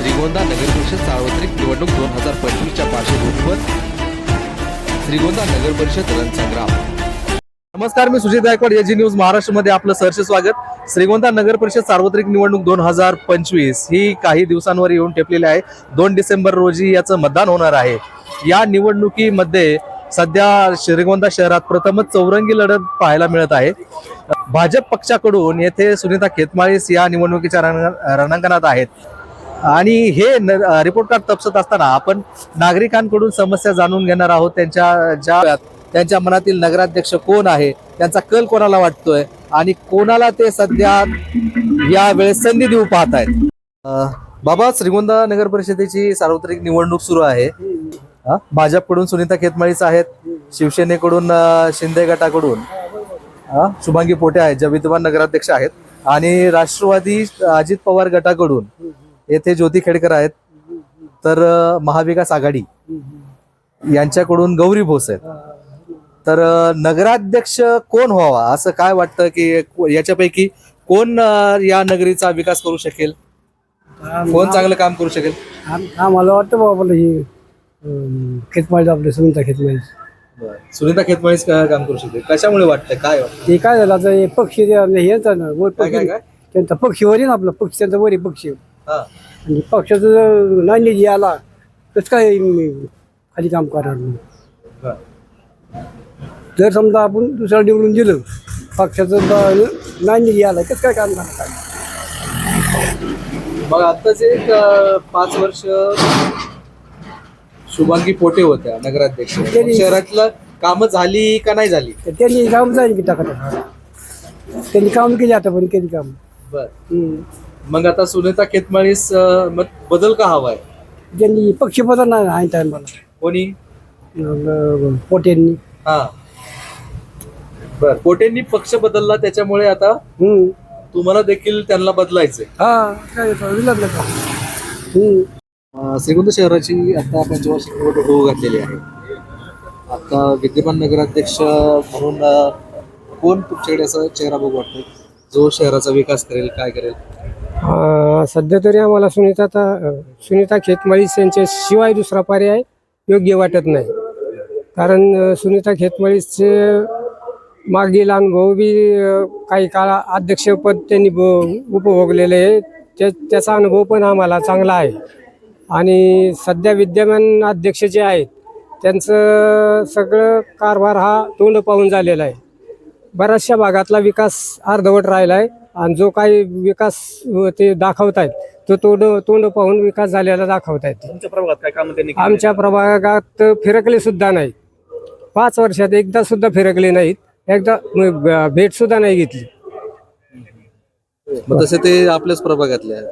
श्रीगोंदा नगर परिषद सार्वत्रिक निवडणूक दोन हजार पंचवीसच्या पार्श्वभूमीवर श्रीगोंदा नगर परिषद रणसंग्राम नमस्कार मी सुजित गायकवाड एजी न्यूज महाराष्ट्रमध्ये आपलं सहर्ष स्वागत. श्रीगोंदा नगर परिषद सार्वत्रिक निवडणूक दोन हजार पंचवीस ही काही दिवसांवर येऊन ठेपलेली आहे. दोन डिसेंबर रोजी याचं मतदान होणार आहे. या निवडणुकीमध्ये सध्या श्रीगोंदा शहरात प्रथमच चौरंगी लढत पाहायला मिळत आहे. भाजप पक्षाकडून येथे सुनीता खेतमाळीस या निवडणुकीच्या रण रणांगणात आहेत. आणि हे रिपोर्ट कार्ड तपसत असताना आपण नागरिकांकडून समस्या जाणून घेणार आहोत. त्यांच्या ज्या त्यांच्या मनातील नगराध्यक्ष कोण आहे त्यांचा कल कोणाला वाटतोय आणि कोणाला ते सध्या या वेळेस संधी देऊ पाहत आहेत बाबा श्रीगोंदा नगर परिषदेची सार्वत्रिक निवडणूक सुरू आहे. भाजपकडून सुनीता खेतमाळीच आहेत शिवसेनेकडून शिंदे गटाकडून. शुभांगी पोटे आहेत ज्या विद्यमान नगराध्यक्ष आहेत. आणि राष्ट्रवादी अजित पवार गटाकडून येथे ज्योती खेडकर आहेत. तर महाविकास आघाडी यांच्याकडून गौरी भोस आहेत. तर नगराध्यक्ष कोण व्हावा? असं काय वाटतं की याच्यापैकी कोण या नगरीचा विकास करू शकेल? कोण चांगलं काम करू शकेल? आम- आम्हाला वाटतं बाबा आपलं हे खेतमाळी आपलं सुनीता खेतमाळी सुनीता खेतमाळीच काम करू शकेल? कशामुळे वाटतं काय ते काय झालं आता हे पक्षी हे पक्षी ना आपला पक्षी त्यांचा वर पक्षी. हा आणि पक्षाचं जर नाणी जी आला कसं काय मी खाली काम करणार मी? जर समजा आपण दुसऱ्या निवडून दिलं पक्षाचं नाणी जी आला कसं काय काम करणार? मग आताच एक अं, पाच वर्ष शुभांगी पोटे होत्या नगराध्यक्ष. त्यांनी- शहरातलं कामं झाली का नाही झाली? तर त्यांनी काम जाईल की टाकत त्यांनी काम केली आता पण केली काम. बर. हम्म. मग आता सुनीता खेतमाळीस बदल का हवाय? त्यांनी पक्ष बदलणार आहे टायमाला कोणी? पोट्यांनी हा. बर पोटेंनी पक्ष बदलला त्याच्यामुळे आता हम्म. तुम्हाला देखील त्यांना बदलायचंय. हा काय विचारलं का हम्म. अं, श्रीगोंदा शहराची आता पंचवार्षिक निवडणूक होऊ घातलेली आहे आता विद्यमान नगराध्यक्ष म्हणून अं, कोण तुमच्याकडे असा चेहरा बघू वाटतो जो शहराचा विकास करेल काय करेल? सध्या तरी आम्हाला सुनीता ता- सुनीता खेतमाळीस यांच्या शिवाय दुसरा पर्याय योग्य वाटत नाही. कारण सुनीता खेतमाळीसचे मागील अनुभव बी काही काळ अध्यक्षपद त्यांनी उपभोगलेले आहे. त्या त्याचा अनुभव पण आम्हाला चांगला आहे. आणि सध्या विद्यमान अध्यक्ष जे आहेत त्यांचं सगळं कारभार हा तोंड पाहून झालेला आहे. बऱ्याचशा भागातला विकास अर्धवट राहिला आहे आणि जो काही विकास ते दाखवत आहेत तो तोंड तोंड पाहून विकास झालेला दाखवत आहेत. तुमच्या प्रभागात काय काम त्यांनी आमच्या प्रभागात फिरकले सुद्धा नाहीत. पाच वर्षात एकदा सुद्धा फिरकले नाहीत. एकदा म, भेट सुद्धा नाही घेतली. मग तसे ते आपल्याच प्रभागातले आहेत.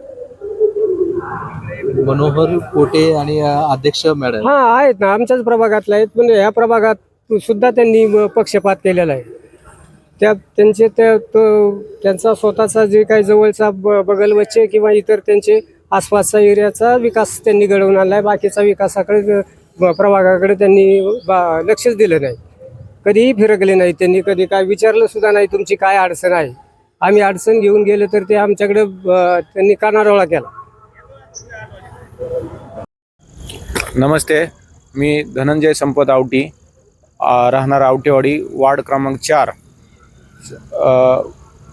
मनोहर कोटे आणि अं, अध्यक्ष मॅडम. हा आहेत ना आमच्याच प्रभागातले आहेत पण ह्या प्रभागात सुद्धा त्यांनी पक्षपात केलेला आहे. त्या त्यांचे त्या तो त्यांचा स्वतःचा जे काही जवळचा ब बगलवच्चे किंवा इतर त्यांचे आसपासचा एरियाचा विकास त्यांनी घडवून आणला आहे. बाकीचा विकासाकडे प्रभागाकडे त्यांनी बा- लक्षच दिलं नाही. कधीही फिरकले नाही त्यांनी कधी काय विचारलं सुद्धा नाही तुमची काय अडचण आहे. आम्ही अडचण घेऊन गेलो तर ते आमच्याकडे ब- त्यांनी कानारोळा केला. नमस्ते मी धनंजय संपत आवटी राहणार आवटेवाडी वार्ड क्रमांक चार.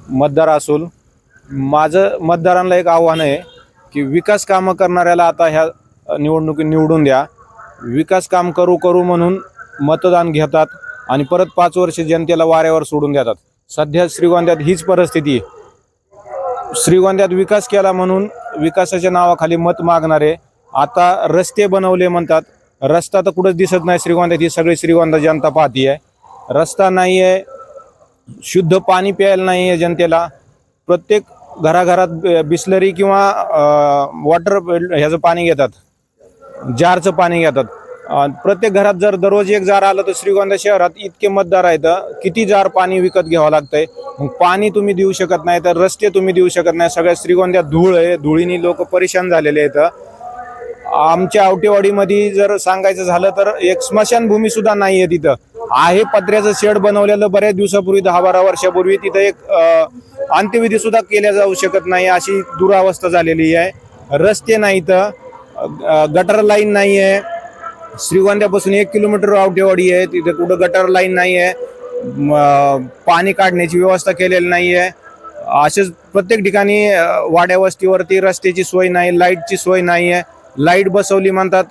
मतदार असून माझं मतदारांना एक आव्हान आहे की विकास कामं करणाऱ्याला आता ह्या निवडणुकीत निवडून द्या. विकास काम करू करू म्हणून मतदान घेतात आणि परत पाच वर्ष जनतेला वाऱ्यावर सोडून देतात. सध्या श्रीगोंद्यात हीच परिस्थिती आहे. श्रीगोंद्यात विकास केला म्हणून विकासाच्या नावाखाली मत मागणारे आता रस्ते बनवले म्हणतात. रस्ता तर कुठंच दिसत नाही श्रीगोंद्यात. ही सगळी श्रीगोंदा जनता पाहती आहे रस्ता नाही आहे शुद्ध पाणी प्यायला नाही आहे जनतेला. प्रत्येक घराघरात बिस्लरी किंवा वॉटर ह्याचं पाणी घेतात. जारचं पाणी घेतात. प्रत्येक घरात जर दररोज एक जार आलं तर श्रीगोंदा शहरात इतके मतदार आहेत किती जार पाणी विकत घ्यावं लागतंय. मग पाणी तुम्ही देऊ शकत नाही तर रस्ते तुम्ही देऊ शकत नाही. सगळ्या श्रीगोंद्यात धूळ आहे धुळीनी लोक परेशान झालेले आहेत आमच्या आवटेवाडीमध्ये जर सांगायचं झालं तर एक स्मशानभूमी सुद्धा नाही आहे तिथं. आहे पत्र्याचं शेड बनवलेलं बऱ्याच दिवसापूर्वी दहा बारा वर्षापूर्वी तिथं एक अंत्यविधी सुद्धा केल्या जाऊ शकत नाही अशी दुरावस्था झालेली आहे. रस्ते नाहीत गटर लाईन नाही आहे. श्रीगोंद्यापासून एक किलोमीटर आवटेवाडी आहे तिथे कुठं गटर लाईन नाही आहे. पाणी काढण्याची व्यवस्था केलेली नाही आहे. असेच प्रत्येक ठिकाणी वाड्यावस्तीवरती वाड्या वस्तीवरती रस्त्याची सोय नाही लाईटची सोय नाही आहे. लाइट बसवली म्हणतात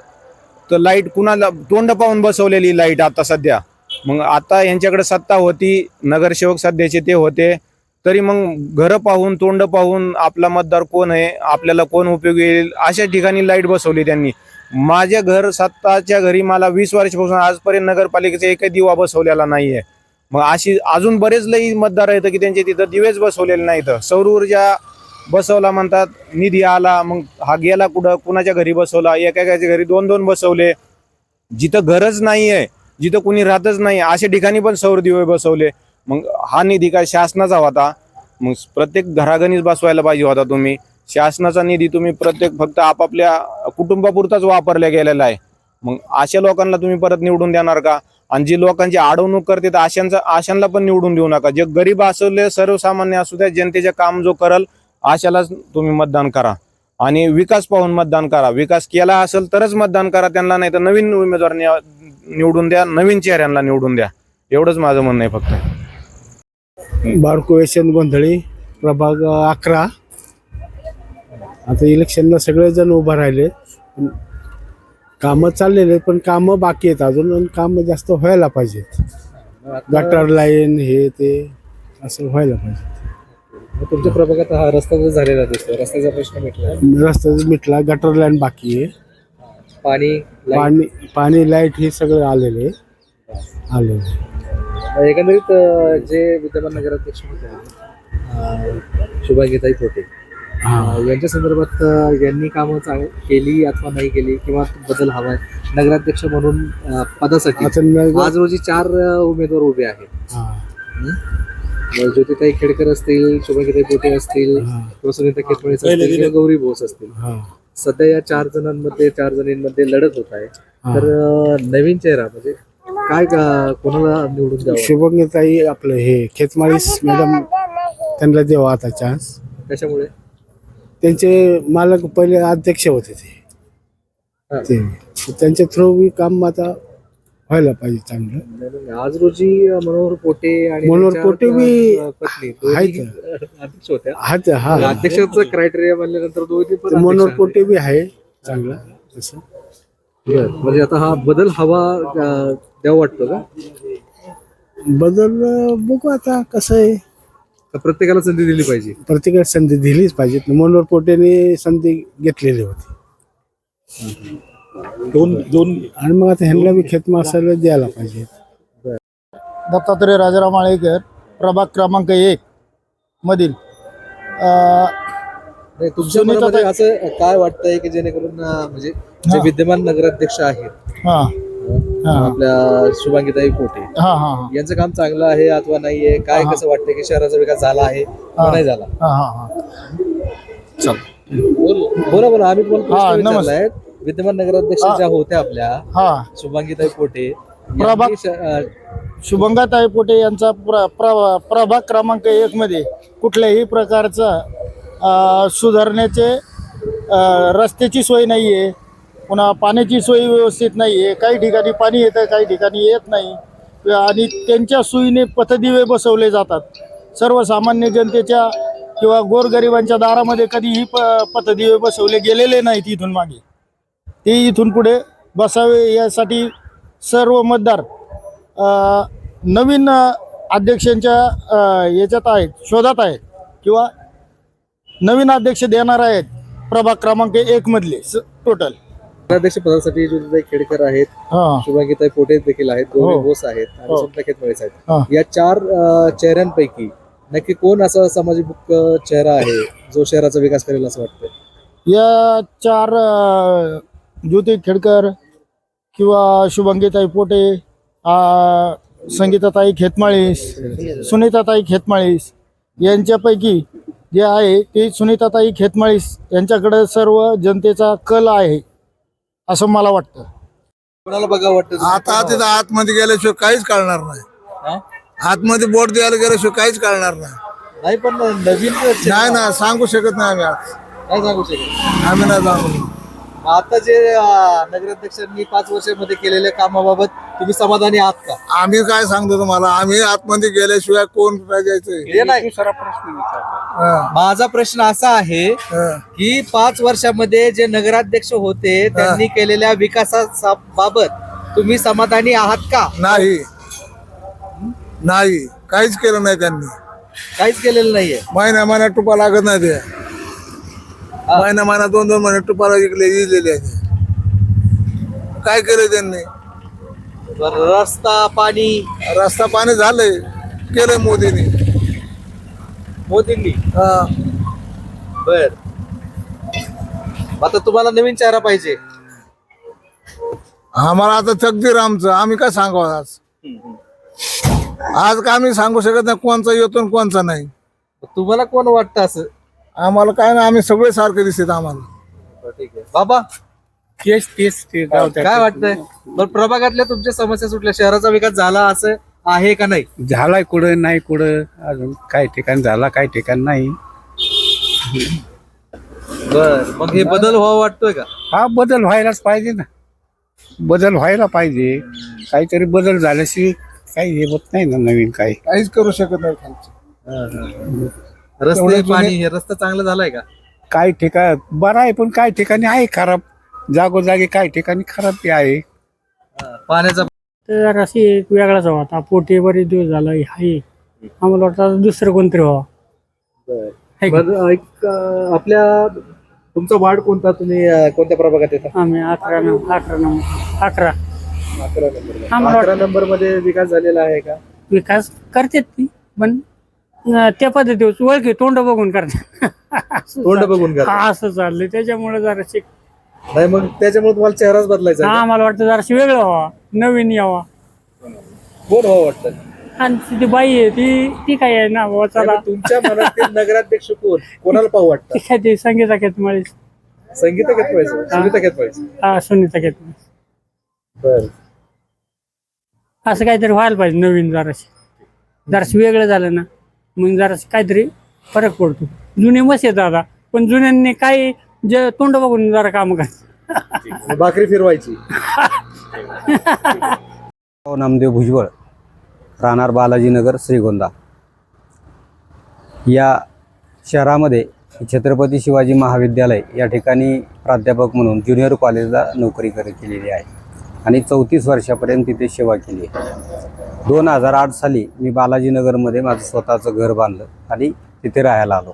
तर लाइट कुणाला तोंड पाहून बसवलेली लाइट आता सध्या. मग आता यांच्याकडे सत्ता होती नगरसेवक सध्याचे ते होते. तरी मग घरं पाहून तोंड पाहून आपला मतदार कोण आहे आपल्याला कोण उपयोगी येईल अशा ठिकाणी लाइट बसवली त्यांनी. माझ्या घर सत्ताच्या घरी मला वीस वर्षापासून आजपर्यंत नगरपालिकेचा एकही दिवा बसवलेला नाहीये. मग अशी अजून बरेच लई मतदार आहेत की त्यांचे तिथं दिवेच बसवलेले नाहीत. सौर ऊर्जा बसवला म्हणतात निधी आला मग हा गेला कुठं कुणाच्या घरी बसवला एका घरी दोन दोन बसवले. जिथं घरच नाही आहे जिथं कुणी राहतच नाही अशा ठिकाणी पण सौर दिवे बसवले. मग हा निधी काय शासनाचा होता? मग प्रत्येक घरागणीच बसवायला पाहिजे होता तुम्ही. शासनाचा निधी तुम्ही प्रत्येक फक्त आपापल्या कुटुंबापुरताच वापरला गेलेला आहे. मग अशा लोकांना तुम्ही परत निवडून देणार का? आणि जी लोकांची अडवणूक करते तर अशांचा आशांना पण निवडून देऊ नका. जे गरीब असले सर्वसामान्य असू द्या जनतेचे काम जो करल अशालाच तुम्ही मतदान करा. आणि विकास पाहून मतदान करा. विकास केला असेल तरच मतदान करा. त्यांना नाही तर नवीन उमेदवार निवडून द्या नवीन चेहऱ्यांना निवडून द्या. एवढंच माझं म्हणणं आहे फक्त. बारको यशवंत गोंधळी प्रभाग अकरा. आता इलेक्शनला सगळेजण उभं राहिले. कामं चाललेले आहेत, पण कामं बाकी आहेत अजून आणि कामं जास्त व्हायला पाहिजेत. गटर लाईन हे ते असं व्हायला पाहिजे तुमच्या प्रभागात हा रस्ता जो झालेला दिसतो रस्त्याचा प्रश्न मिटला. रस्ता मिटला गटर लाईन बाकी आहे. पाणी light. पाणी पाणी लाइट हे सगळं आलेले आलेले. एकंदरीत अं, जे विद्यमान नगराध्यक्ष होते अं, शुभांगीताई पोटे हा. अं, यांच्या संदर्भात अं, यांनी कामं चांग केली अथवा नाही केली किंवा बदल हवाय नगराध्यक्ष म्हणून अं, पदासाठी आता नगर आज रोजी चार अं, उमेदवार उभे आहेत. हा? ज्योतिताई खेडकर असतील शुभांगीताई पोटे असतील किंवा सुनीता खेतमळे असतील किंवा गौरी बोस असतील. हा. सध्या या चार जणांमध्ये चार जणींमध्ये लढत होत आहे. तर नवीन चेहरा म्हणजे काय का- कोणाला निवडून द्यावं? शुभंगताई आपलं हे खेतमाळीस मॅडम त्यांना देवा आता चान्स कशामुळे? त्यांचे मालक पहिले अध्यक्ष होते. ते. त्यांच्या थ्रू काम आता व्हायला पाहिजे चांगलं. आज रोजी मनोहर पोटे आणि मनोहर त्यांच्या, पोटे बी अं, पत्नी आहेत. दोन्ही अध्यक्ष होत्या. हा. ते हा अध्यक्षाचं क्रायटेरिया बनल्यानंतर दोन्ही पण ते अध्यक्ष मनोहर. पोटे बी आहे चांगला तसं. बरं. म्हणजे आता हा बदल हवा अं, द्यावा वाटतो का? बदल अं, बघू आता कसं आहे. का प्रत्येकाला संधी दिली पाहिजे. प्रत्येकाला संधी दिलीच पाहिजे. मनोहर पोटेने संधी घेतलेली होती. दोन दोन. आणि मग आता ह्यांना बी खेत मासाला द्यायला पाहिजे. दत्तात्रय राजाराम आळेकर प्रभाग क्रमांक एक मधील. नाही, तुमच्या सुनीता मनामध्ये ताई- असं काय वाटतंय की जेणेकरून अं, म्हणजे जे हा. विद्यमान नगराध्यक्ष आहेत हा. हा. आपल्या शुभांगीताई पोटे हा हा हा. यांचं काम चांगलं आहे अथवा नाहीये? काय हा. कसं वाटतंय की शहराचा विकास झाला आहे किंवा. नाही झाला? हा हा हा. बोला बोला आम्ही तुम्हाला हा, प्रश्न नमस्ते. विचारलाय विद्यमान नगराध्यक्ष. ज्या होत्या आपल्या. हा. शुभांगीताई पोटे प्रभाग- यांनी श- अं, शुभंगाताई पोटे यांचा प्र, प्र, प्रभाग क्रमांक एक मध्ये कुठल्याही प्रकारचा अ, सुधारण्याचे अ, रस्त्याची सोय नाही आहे पुन्हा पाण्याची सोय व्यवस्थित नाही आहे काही ठिकाणी पाणी येतं काही ठिकाणी येत नाही. आणि त्यांच्या सोयीने पथदिवे बसवले जातात. सर्वसामान्य जनतेच्या किंवा गोरगरिबांच्या दारामध्ये कधीही प पथदिवे बसवले गेलेले नाहीत इथून मागे. ते इथून पुढे बसावे यासाठी सर्व मतदार नवीन अध्यक्षांच्या याच्यात आहेत शोधात आहेत किंवा नवीन अध्यक्ष देणार आहेत प्रभाग क्रमांक एक मधले टोटल नगराध्यक्ष पदासाठी खेडकर आहेत शुभांगीताई पोटे देखील आहेत गौरी हो. बोस आहेत आणि हो. आहेत. या चार अं, चेहऱ्यांपैकी नक्की कोण असा सामाजिक चेहरा आहे जो शहराचा विकास करेल असं वाटतं या चार अ, ज्योती खेडकर किंवा शुभंगीताई पोटे संगीताताई खेतमाळीस सुनीताताई खेतमाळीस यांच्यापैकी जे आहे ते सुनीताताई खेतमाळीस यांच्याकडे सर्व जनतेचा कल आहे असं मला वाटतं. कोणाला बघा वाटतं? आता तिथं आतमध्ये गेल्याशिवाय काहीच कळणार नाही? आतमध्ये बोट द्यायला गेल्याशिवाय काहीच कळणार नाही. नाही पण नवीन नाही ना सांगू शकत नाही आम्ही आज. काय सांगू शकेल आम्ही नाही सांगू आता जे नगराध्यक्षांनी पाच वर्षामध्ये केलेल्या कामाबाबत तुम्ही समाधानी आहात का? आम्ही काय सांगतो तुम्हाला? आम्ही आतमध्ये गेल्याशिवाय कोण पाहिजे हे नाही. माझा प्रश्न असा आहे की पाच वर्षामध्ये जे नगराध्यक्ष होते त्यांनी केलेल्या विकासाबाबत तुम्ही समाधानी आहात का? नाही. नाही. काहीच केलं नाही त्यांनी. काहीच केलेलं नाहीये. महिन्या महिन्यात टुपा लागत नाही ते. महिन्या महिन्यात दोन दोन महिने टुपाला इकले इजलेले आहे. काय केलं त्यांनी? बरं, रस्ता पाणी. रस्ता पाणी झालंय केलंय मोदींनी. मोदींनी? हा. बर. आता तुम्हाला नवीन चेहरा पाहिजे. आम्हाला आता तकदीर आमचं. आम्ही काय सांगावं आज? आज का आम्ही सांगू शकत नाही कोणचा येतो आणि कोणचा नाही. तुम्हाला कोण वाटतं असं? आम्हाला काय नाही आम्ही सगळे सारखे दिसत आम्हाला. बरं, ठीक आहे. बाबा तेच तेच ते काय वाटतंय? बरं प्रभागातल्या तुमच्या समस्या सुटल्या. शहराचा विकास झाला असं आहे का नाही? झालाय कुठं नाही कुठं अजून काही ठिकाणी झाला काही ठिकाणी नाही. बर मग हे बदल व्हावा वाटतोय का? हा बदल व्हायलाच पाहिजे ना. बदल व्हायला पाहिजे. काहीतरी बदल झाल्याशी काही हे होत नाही ना नवीन काही. काहीच करू शकत नाही खालचं. रस्ते पाणी हे रस्ता चांगला झालाय का? काही ठिकाण बरं आहे पण काही ठिकाणी आहे खराब? जागोजागी काही ठिकाणी खराब बी आहे. पाण्याचा तर अशी एक वेगळाच हवा. आता पोटे बरेच दिवस झाला आहे. आम्हाला वाटतं आता दुसरं कोणतरी व्हावं है का? बरं, एक, अं, आपल्या तुमचा वार्ड कोणता? तुम्ही अं, कोणत्या प्रभागात येता? आम्ही अकरा नंबर अकरा नंबर अकरा. अकरा नंबर आम्हाला अकरा नंबरमध्ये विकास झालेला आहे का? विकास करतात ती पण अं, त्या पद्धतीवर ओळखी तोंड बघून करतात. तोंड बघून करा हा असं चाललंय. त्याच्यामुळे जराशी नाही मग त्याच्यामुळे तुम्हाला चेहराच बदलायचा आहे का? आम्हाला वाटतं जराशी वेगळं व्हावा. नवीन यावा. कोण व्हावं वाटतं? आणि ती बाई आहे ती ती काय आहे ना बाबा चला. तुमच्या मनातील नगराध्यक्ष कोण? कोणाला पाहू वाटतं? ती काय ती संगीता खेतमाळी संगीता घेतवायचं सुनीता घेतवायचं हा सुनीता खेतमाळी बर. असं काहीतरी व्हायला पाहिजे नवीन जराशी. जराशी वेगळं झालं ना. मग जराशी काहीतरी फरक पडतो. जुने मस्त येतात आता पण जुन्यांनी काय जे तोंड बघून जरा काम कर. भाकरी फिरवायची. नाव नामदेव भुजबळ राहणार बालाजीनगर श्रीगोंदा. या शहरामध्ये छत्रपती शिवाजी महाविद्यालय या ठिकाणी प्राध्यापक म्हणून ज्युनियर कॉलेजला नोकरी कर केलेली आहे. आणि चौतीस वर्षापर्यंत तिथे सेवा केली दोन हजार आठ साली मी बालाजीनगरमध्ये माझं स्वतःचं घर बांधलं आणि तिथे राहायला आलो.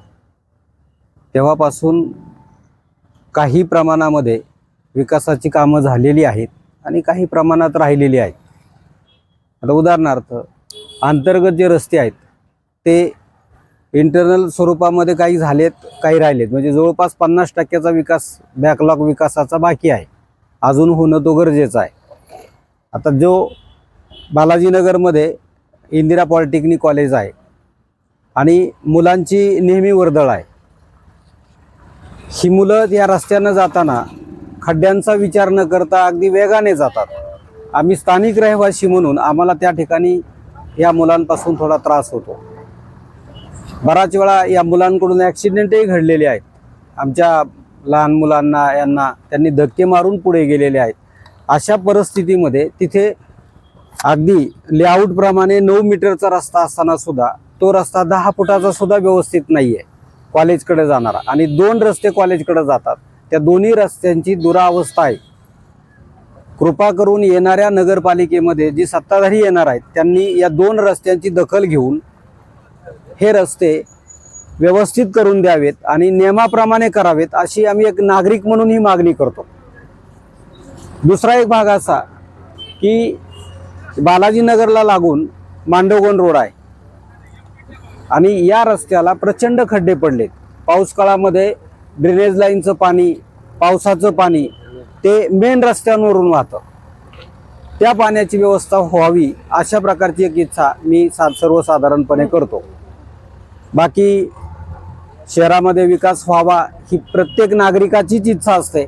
तेव्हापासून काही प्रमाणामध्ये विकासाची कामं झालेली आहेत आणि काही प्रमाणात राहिलेली आहेत. आता उदाहरणार्थ अंतर्गत जे रस्ते आहेत ते इंटरनल स्वरूपामध्ये काही झालेत काही राहिलेत. म्हणजे जवळपास पन्नास टक्क्याचा विकास बॅकलॉग विकासाचा बाकी आहे. अजून होणं तो गरजेचं आहे. आता जो बालाजीनगरमध्ये इंदिरा पॉलिटेक्निक कॉलेज आहे आणि मुलांची नेहमी वर्दळ आहे ही मुलं या रस्त्यानं जाताना खड्ड्यांचा विचार न करता अगदी वेगाने जातात. आम्ही स्थानिक रहिवासी म्हणून आम्हाला त्या ठिकाणी या मुलांपासून थोडा त्रास होतो. बराच वेळा या मुलांकडून ॲक्सिडेंटही घडलेले आहेत. आमच्या लहान मुलांना यांना त्यांनी धक्के मारून पुढे गेलेले आहेत. अशा परिस्थितीमध्ये तिथे अगदी लेआउटप्रमाणे नऊ मीटरचा रस्ता असताना सुद्धा तो रस्ता दहा फुटाचा सुद्धा व्यवस्थित नाही आहे कॉलेजकडे जाणारा. आणि दोन रस्ते कॉलेजकडे जातात. त्या दोन्ही रस्त्यांची दुरावस्था आहे. कृपा करून येणाऱ्या नगरपालिकेमध्ये जी सत्ताधारी येणार आहेत त्यांनी या दोन रस्त्यांची दखल घेऊन हे रस्ते व्यवस्थित करून द्यावेत आणि नियमाप्रमाणे करावेत अशी आम्ही एक नागरिक म्हणून ही मागणी करतो. दुसरा एक भाग असा की बालाजीनगरला लागून मांडवगण रोड आहे. आणि या रस्त्याला प्रचंड खड्डे पडलेत. पाऊस काळामध्ये ड्रेनेज लाईनचं पाणी पावसाचं पाणी ते मेन रस्त्यांवरून वाहतं. त्या पाण्याची व्यवस्था व्हावी अशा प्रकारची एक इच्छा मी सा सर्वसाधारणपणे करतो. बाकी शहरामध्ये विकास व्हावा ही प्रत्येक नागरिकाचीच इच्छा असते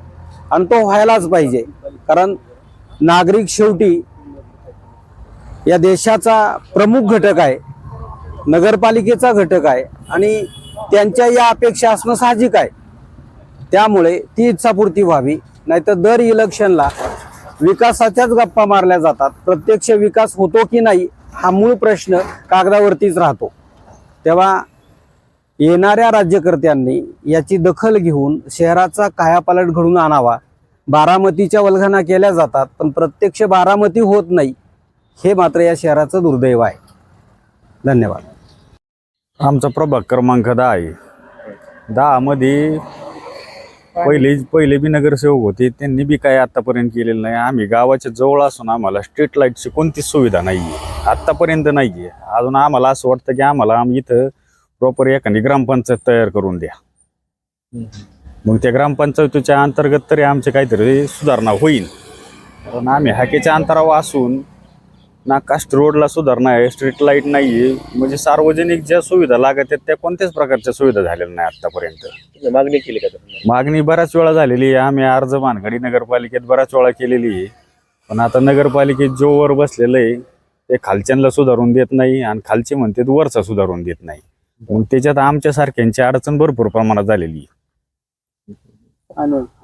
आणि तो व्हायलाच पाहिजे. कारण नागरिक शेवटी या देशाचा प्रमुख घटक आहे नगरपालिकेचा घटक आहे आणि त्यांच्या या अपेक्षा असणं साहजिक आहे. त्यामुळे ती इच्छापूर्ती व्हावी नाहीतर दर इलेक्शनला विकासाच्याच गप्पा मारल्या जातात प्रत्यक्ष विकास होतो की नाही हा मूळ प्रश्न कागदावरतीच राहतो. तेव्हा येणाऱ्या राज्यकर्त्यांनी याची दखल घेऊन शहराचा कायापालट घडून आणावा बारामतीच्या वल्गना केल्या जातात पण प्रत्यक्ष बारामती होत नाही. हे मात्र या शहराचं दुर्दैव आहे. धन्यवाद. आमचा प्रभाग क्रमांक दहा आहे. दहामध्ये पहिले पहिले बी नगरसेवक होते त्यांनी बी काही आतापर्यंत केलेलं नाही. आम्ही गावाच्या जवळ असून आम्हाला स्ट्रीट लाईटची कोणतीच सुविधा नाही आहे आत्तापर्यंत नाही आहे अजून आम्हाला असं वाटतं की आम्हाला आम्ही इथं प्रॉपर एखादी ग्रामपंचायत तयार करून द्या. मग त्या ग्रामपंचायतीच्या अंतर्गत तरी आमचे काहीतरी सुधारणा होईल. कारण आम्ही हाकेच्या अंतरावर असून ना कास्ट रोडला सुधारणा आहे स्ट्रीट लाइट नाही आहे म्हणजे सार्वजनिक ज्या सुविधा लागत आहेत त्या कोणत्याच प्रकारच्या सुविधा झालेल्या नाही आतापर्यंत. मागणी केली का तुम्ही? मागणी बऱ्याच वेळा झालेली आहे. आम्ही अर्ज मानगडी नगरपालिकेत बऱ्याच वेळा केलेली आहे. पण आता नगरपालिकेत जो वर बसलेलं आहे ते खालच्यांना सुधारून देत नाही आणि खालचे म्हणतात वरचा सुधारून देत नाही. मग त्याच्यात आमच्यासारख्यांची अडचण भरपूर प्रमाणात झालेली आहे.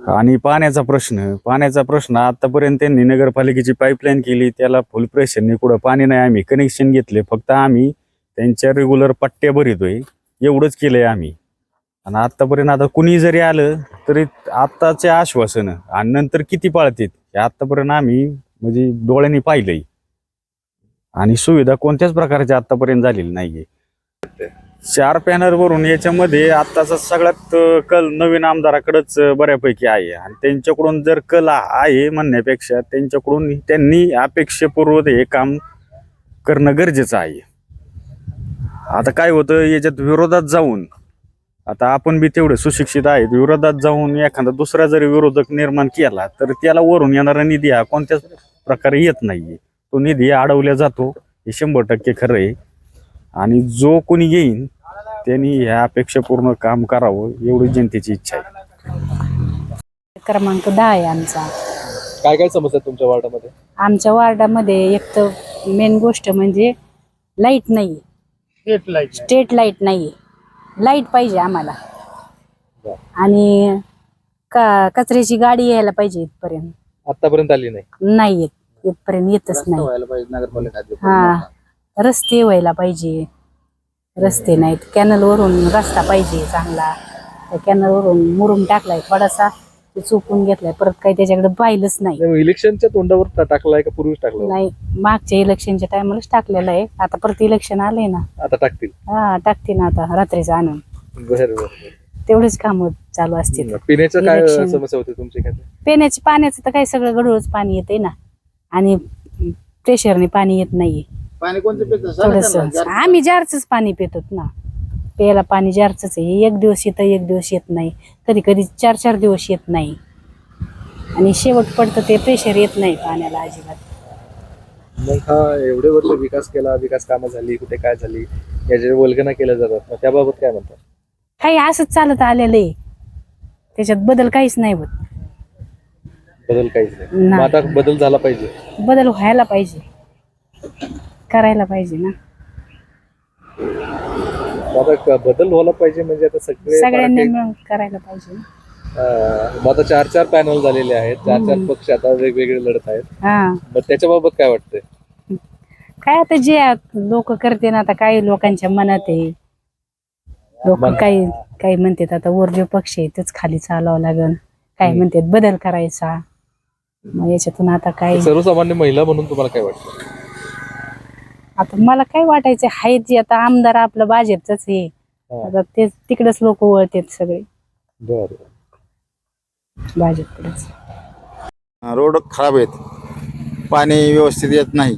आणि पाण्याचा प्रश्न पाण्याचा प्रश्न आतापर्यंत त्यांनी नगरपालिकेची पाईपलाईन केली त्याला फुल प्रेशरने कुठं पाणी नाही आम्ही कनेक्शन घेतले फक्त आम्ही त्यांच्या रेग्युलर पट्ट्या भरितोय एवढंच केलंय आम्ही. आणि आतापर्यंत आता कुणी जरी आलं तरी आत्ताचे आश्वासन आणि नंतर किती पाळतात हे आतापर्यंत आम्ही म्हणजे डोळ्यांनी पाहिलंय. आणि सुविधा कोणत्याच प्रकारची आतापर्यंत झालेली नाहीये. चार पॅनरवरून याच्यामध्ये आत्ताचा सगळ्यात कल नवीन आमदाराकडंच बऱ्यापैकी आहे. आणि त्यांच्याकडून जर कल आहे म्हणण्यापेक्षा त्यांच्याकडून त्यांनी अपेक्षेपूर्वक हे काम करणं गरजेचं आहे. आता काय होतं याच्यात विरोधात जाऊन आता आपण बी तेवढे सुशिक्षित आहेत विरोधात जाऊन एखादा दुसरा जरी विरोधक निर्माण केला तर त्याला वरून येणारा निधी हा कोणत्याच प्रकारे येत नाही तो निधी अडवला जातो हे शंभर टक्के खरं आहे. आणि जो कोणी येईन त्यांनी ह्या अपेक्षापूर्ण काम करावं एवढी जनतेची इच्छा आहे. क्रमांक दहा आहे आमचा. काय काय समस्या आहेत तुमच्या वार्डामध्ये? आमच्या वार्डामध्ये एक तर मेन गोष्ट म्हणजे लाइट नाही स्ट्रीट लाइट स्ट्रीट लाइट नाही लाइट पाहिजे आम्हाला. आणि का कचऱ्याची गाडी यायला पाहिजे इथपर्यंत. आतापर्यंत आली नाही. नाही येत. इथपर्यंत येतच नाही. हा. रस्ते व्हायला पाहिजे. रस्ते नाहीत कॅनल वरून रस्ता पाहिजे चांगला. त्या कॅनल वरून मुरुम टाकलाय थोडासा ते चुकून घेतलाय परत काही त्याच्याकडे पाहिलंच नाही. इलेक्शनच्या तोंडावर टा- टाकलाय का पूर्वीच टाकला? नाही मागच्या इलेक्शनच्या टायमालाच टाकलेलं आहे. आता परत इलेक्शन आलंय ना. आता टाकतील. हा टाकते ना आता रात्रीचं आणून. बरं बरं तेवढेच काम चालू असतील. पिण्याचं काय Election. समस्या होती तुमची काय पिण्याची पाण्याचं तर काही सगळं गडूळच पाणी येते ना. आणि प्रेशरने पाणी येत नाही पाणी कोणतं पितं थोडस. आम्ही जारच पाणी पितो ना. प्यायला पाणी जारच आहे. एक दिवस येतं एक दिवस येत नाही. कधी कधी चार चार दिवस येत नाही. आणि शेवट पडतं ते प्रेशर येत नाही पाण्याला अजिबात. मग हा एवढे वर्ष विकास केला विकास कामं झाली कुठे काय झाली याच्या वल्गना केल्या जातात मग त्याबाबत काय म्हणतात? काही असंच चालत आलेलं आहे. त्याच्यात बदल काहीच नाही होत. बदल काहीच नाही. मग नाही. आता बदल झाला पाहिजे. बदल व्हायला पाहिजे. करायला पाहिजे ना. क- बदल व्हायला पाहिजे म्हणजे आता सगळे सगळ्यांनी मिळून करायला पाहिजे. ना. अं, मग आता चार चार पॅनल झालेले आहेत. चार चार पक्ष आता वेगवेगळे लढत आहेत. हा. मग त्याच्याबाबत काय वाटतंय? काय आता जे लोक करते ना आता काही लोकांच्या मनात आहे. लोक मनात. काही काही म्हणतात आता वर जो पक्ष आहे तेच खाली चालावं लागल. काही म्हणतात बदल करायचा. मग याच्यातून आता काय? सर्वसामान्य महिला म्हणून तुम्हाला काय वाटतं? आता मला काय वाटायचं आहेत जे आता आमदार आपलं भाजपच आहे. हा. आता ते तिकडेच लोक वळतात सगळे. बरं. भाजपकडेच रोड खराब आहेत. पाणी व्यवस्थित येत नाही.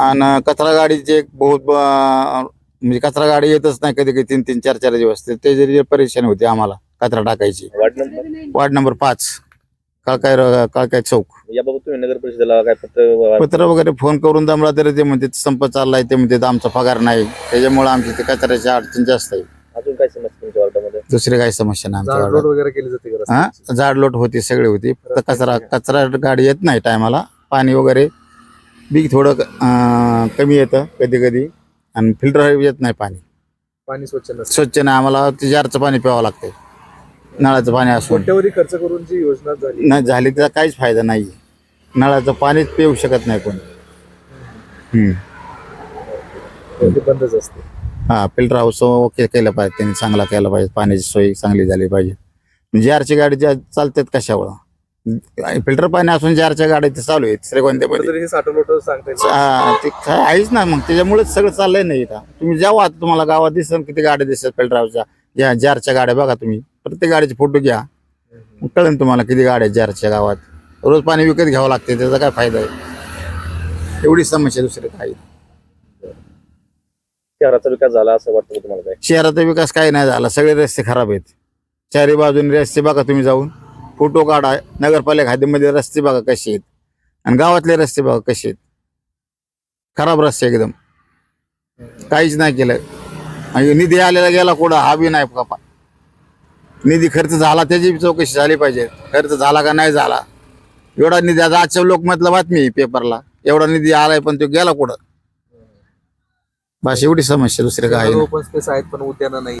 आणि कचरा गाडीचे एक बहुत ब- म्हणजे कचरा गाडी येतच नाही कधी कधी तीन तीन चार चार दिवस ते जरी परेशानी होती आम्हाला कचरा टाकायची. Ward number? वार्ड नंबर पाच. काळकाय र- काळकाय चौक. याबाबत तुम्ही नगर परिषदेला काय पत्र पत्र वगैरे फोन करून दमला तरी ते म्हणते संप चाललाय ते म्हणते आमचा पगार नाही. त्याच्यामुळे आमची ते कचऱ्याची अडचण जास्त आहे. अजून काय समस्या तुमच्या वार्डामध्ये? दुसरी काही समस्या नाही आमच्या जाडलोट वार्डात. वगैरे केली जाते का हा? होती सगळी होती. फक्त कचरा कचरा गाडी येत नाही टायमाला. पाणी वगैरे बी थोडं अं, कमी येतं कधी कधी आणि फिल्टर येत नाही पाणी. पाणी स्वच्छ नसतं. स्वच्छ नाही. आम्हाला ते जारचं पाणी प्यावं लागतंय. नळाचं पाणी असून कोट्यवधी खर्च करून जी योजना झाली. नाही झाली त्याचा काहीच फायदा नाही. नळाचं पाणीच पिऊ शकत नाही कोणी. हम्म. ती बंदच असते. हा फिल्टर हाऊस ओके केलं पाहिजे त्यांनी चांगला केला पाहिजे पाण्याची सोय चांगली झाली पाहिजे. जारची गाडी ज्या चालतात कशावर? फिल्टर पाणी असून जारच्या गाड्या ते चालू आहेत हे साठवलोट सांगता येईल हा, ते काय आहेच ना मग त्याच्यामुळेच सगळं चाललंय नाही इथं. तुम्ही जेव्हा आता तुम्हाला गावात दिसन किती गाड्या दिसतात फिल्टर हाऊसच्या. या जारच्या गाड्या बघा तुम्ही. प्रत्येक गाडीचे फोटो घ्या. मग कळेल तुम्हाला किती गाड्या जारच्या गावात. रोज पाणी विकत घ्यावं लागते त्याचा काय फायदा आहे? एवढी समस्या दुसरी काही. शहराचा विकास झाला असं वाटतं तुम्हाला काय शहराचा विकास काही नाही झाला. सगळे रस्ते खराब आहेत. चारी बाजूने रस्ते बघा तुम्ही जाऊन. फोटो काढा. नगरपालिका हद्दीमध्ये रस्ते बघा कसे आहेत. आणि गावातले रस्ते बघा कसे आहेत. खराब रस्ते एकदम. काहीच नाही केलं. आणि निधी आलेला गेला कुठं? हा बी नाही निधी खर्च झाला त्याची बी चौकशी झाली पाहिजे. खर्च झाला का नाही झाला? एवढा निधी आता आजच्या लोकमतला बातमी पेपरला एवढा निधी आलाय पण तो गेला कुठं? बस एवढी समस्या दुसरी काय नाही ओपन स्पेस आहेत पण उद्यानं नाही.